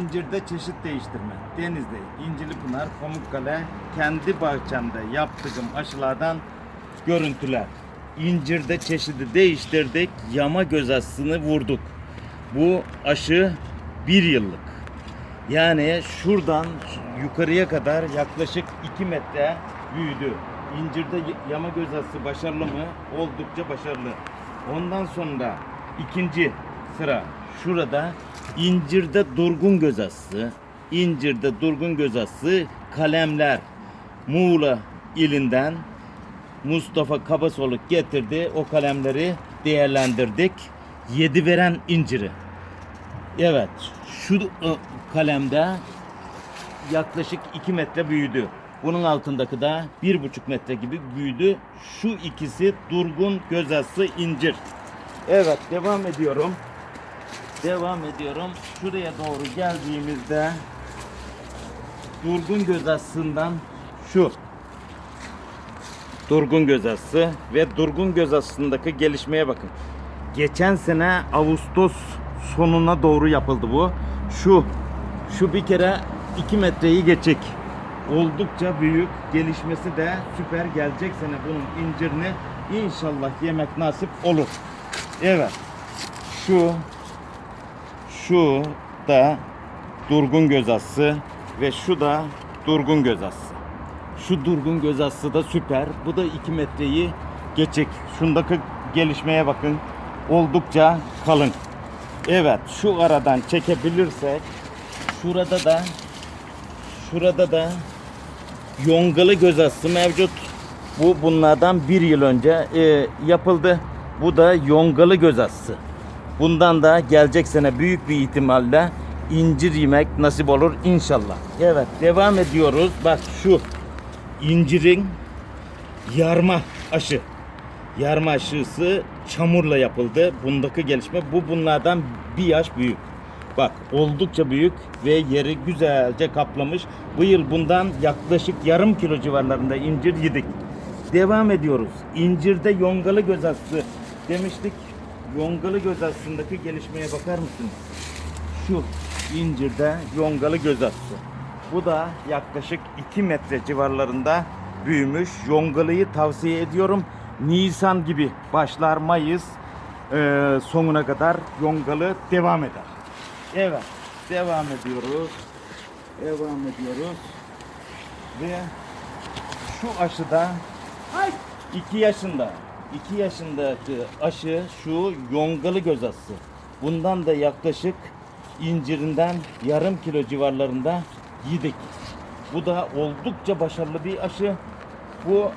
İncirde çeşit değiştirme. Denizli, İncilipınar, Pamukkale kendi bahçemde yaptığım aşılardan görüntüler. İncirde çeşidi değiştirdik. Yama göz aşısını vurduk. Bu aşı bir yıllık. Yani şuradan yukarıya kadar yaklaşık 2 metre büyüdü. İncirde yama göz aşısı başarılı mı? Oldukça başarılı. Ondan sonra ikinci sıra şurada incirde durgun göz aşısı. İncirde durgun göz aşısı kalemler Muğla ilinden Mustafa Kabasoluk getirdi. O kalemleri değerlendirdik. Yedi veren inciri. Evet, şu ı, kalemde yaklaşık 2 metre büyüdü. Bunun altındaki de 1,5 metre gibi büyüdü. Şu ikisi durgun göz aslı incir. Evet, devam ediyorum. Devam ediyorum. Şuraya doğru geldiğimizde durgun göz aslından şu. Durgun göz aslı ve durgun göz aslındaki gelişmeye bakın. Geçen sene Ağustos sonuna doğru yapıldı bu. Şu şu bir kere 2 metreyi geçecek. Oldukça büyük. Gelişmesi de süper. Gelecek sene bunun incirini inşallah yemek nasip olur. Evet. Şu şu da durgun göz assı ve şu da durgun göz assı. Şu durgun göz assı da süper. Bu da 2 metreyi geçecek. Şundaki gelişmeye bakın. Oldukça kalın. Evet şu aradan çekebilirsek şurada da şurada da yongalı göz assı mevcut. Bu bunlardan bir yıl önce e, yapıldı. Bu da yongalı göz assı. Bundan da gelecek sene büyük bir ihtimalle incir yemek nasip olur inşallah. Evet devam ediyoruz. Bak şu incirin yarma aşı. Yarma aşısı çamurla yapıldı. Bundaki gelişme bu bunlardan bir yaş büyük. Bak oldukça büyük ve yeri güzelce kaplamış. Bu yıl bundan yaklaşık yarım kilo civarlarında incir yedik. Devam ediyoruz. İncirde yongalı göz aslı demiştik. Yongalı göz aslındaki gelişmeye bakar mısınız? Şu incirde yongalı göz aslı. Bu da yaklaşık 2 metre civarlarında büyümüş. Yongalıyı tavsiye ediyorum. Nisan gibi başlar Mayıs e, sonuna kadar yongalı devam eder. Evet devam ediyoruz. Devam ediyoruz. Ve şu aşıda 2 yaşında 2 yaşındaki aşı şu yongalı göz aşısı. Bundan da yaklaşık incirinden yarım kilo civarlarında yedik. Bu da oldukça başarılı bir aşı. Bu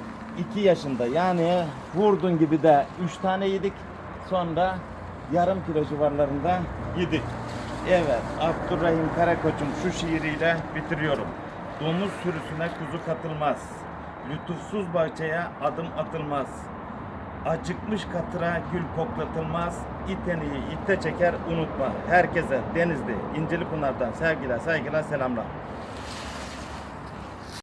2 yaşında yani vurdun gibi de 3 tane yedik. Sonra yarım kilo civarlarında yedik. Evet Abdurrahim Karakoç'un şu şiiriyle bitiriyorum. Domuz sürüsüne kuzu katılmaz. Lütufsuz bahçeye adım atılmaz. Acıkmış katıra gül koklatılmaz. İteniyi itte çeker unutma. Herkese Denizli, İncilipınar'dan sevgiler, saygılar, selamlar.